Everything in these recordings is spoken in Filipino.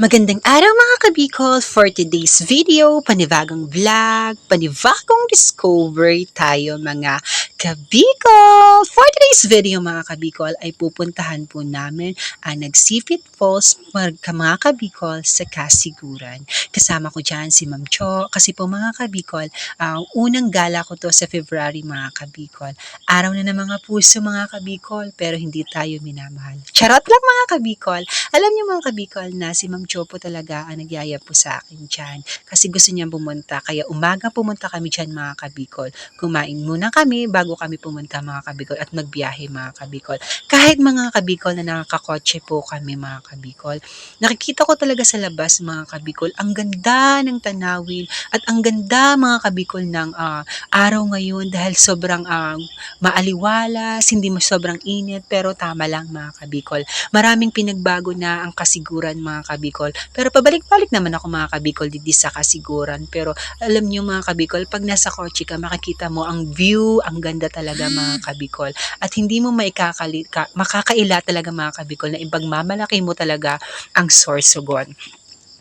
Magandang araw mga kabikol! For today's video, panibagong vlog, panibagong discovery tayo mga kabikol! For today's video mga kabikol ay pupuntahan po namin ang Nagsipit Falls mga, kabikol sa Kasiguran. Kasama ko dyan si Ma'am Cho kasi po mga kabikol, ang unang gala ko to sa February mga kabikol. Araw na ng mga puso mga kabikol pero hindi tayo minamahal. Charot lang mga kabikol! Alam niyo mga kabikol na si Ma'am Cho po talaga ang nagyaya po sa akin dyan. Kasi gusto niya pumunta. Kaya umaga pumunta kami dyan mga kabikol. Kumain muna kami bago kami pumunta mga kabikol at magbiyahe mga kabikol. Kahit mga kabikol na nakakakotse po kami mga kabikol. Nakikita ko talaga sa labas mga kabikol. Ang ganda ng tanawin at ang ganda mga kabikol ng ah, araw ngayon dahil sobrang ah, maaliwalas, hindi mo sobrang init pero tama lang mga kabikol. Maraming pinagbago na ang kasiguran mga kabikol. Pero pabalik-balik naman ako mga kabikol dito sa kasiguran. Pero alam niyo mga kabikol, pag nasa kotse ka, makikita mo ang view, ang ganda talaga mga kabikol. At hindi mo maikakali, ka, makakaila talaga mga kabikol na ipagmamalaki mo talaga ang Sorsogon.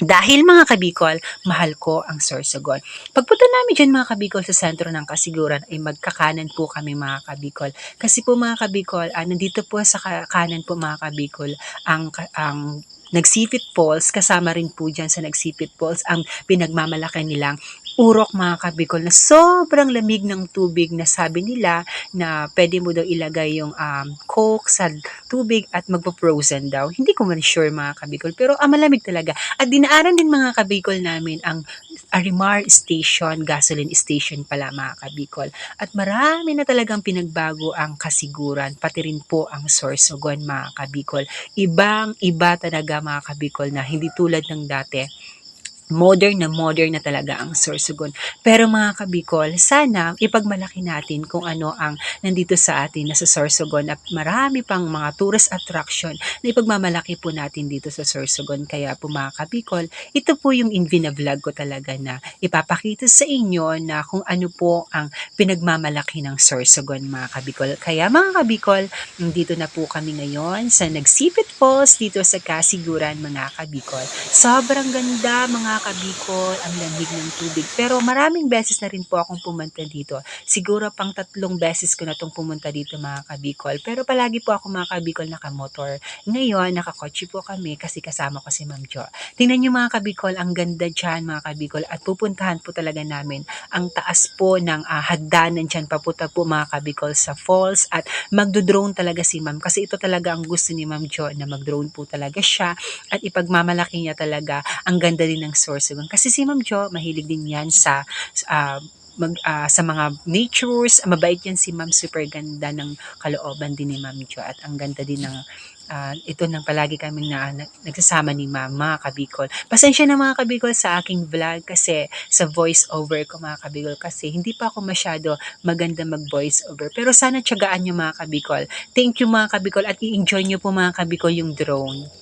Dahil mga kabikol, mahal ko ang Sorsogon. Pagpunta namin dyan mga kabikol sa sentro ng kasiguran ay magkakanan po kami mga kabikol. Kasi po mga kabikol, ah, nandito po sa ka- kanan po mga kabikol ang, ang Nagsipit Falls, kasama rin po dyan sa Nagsipit Falls ang pinagmamalaki nilang urok mga kabikol na sobrang lamig ng tubig na sabi nila na pwede mo daw ilagay yung um, coke sa tubig at magpo-frozen daw. Hindi ko man sure mga kabikol pero ah, malamig talaga. At dinaaran din mga kabikol namin ang Arimar Station, gasoline station pala mga kabikol. At marami na talagang pinagbago ang kasiguran, pati rin po ang Sorsogon mga kabikol. Ibang iba talaga mga kabikol na hindi tulad ng dati modern na modern na talaga ang Sorsogon. Pero mga kabikol, sana ipagmalaki natin kung ano ang nandito sa atin na sa Sorsogon at marami pang mga tourist attraction na ipagmamalaki po natin dito sa Sorsogon. Kaya po mga kabikol, ito po yung invina vlog ko talaga na ipapakita sa inyo na kung ano po ang pinagmamalaki ng Sorsogon mga kabikol. Kaya mga kabikol, dito na po kami ngayon sa Nagsipit Falls dito sa Kasiguran mga kabikol. Sobrang ganda mga kabikol, ang lamig ng tubig. Pero maraming beses na rin po akong pumunta dito. Siguro pang tatlong beses ko na itong pumunta dito mga kabikol. Pero palagi po ako mga kabikol nakamotor. Ngayon, nakakotse po kami kasi kasama ko si Ma'am Jo. Tingnan niyo mga kabikol, ang ganda dyan mga kabikol. At pupuntahan po talaga namin ang taas po ng ah, hagdanan dyan papunta po mga kabikol sa falls at magdo-drone talaga si Ma'am. Kasi ito talaga ang gusto ni Ma'am Jo na mag-drone po talaga siya at ipagmamalaki niya talaga ang ganda din ng Sorsogon. Kasi si Ma'am Jo, mahilig din yan sa ah, mag, ah, sa mga natures. Mabait yan si Ma'am. Super ganda ng kalooban din ni Ma'am Jo. At ang ganda din ng ah, ito nang palagi kaming na, na- nagsasama ni Ma'am, mga kabikol. Pasensya na mga kabikol sa aking vlog kasi sa voice over ko mga kabikol kasi hindi pa ako masyado maganda mag voice over. Pero sana tiyagaan nyo mga kabikol. Thank you mga kabikol at i-enjoy nyo po mga kabikol yung drone.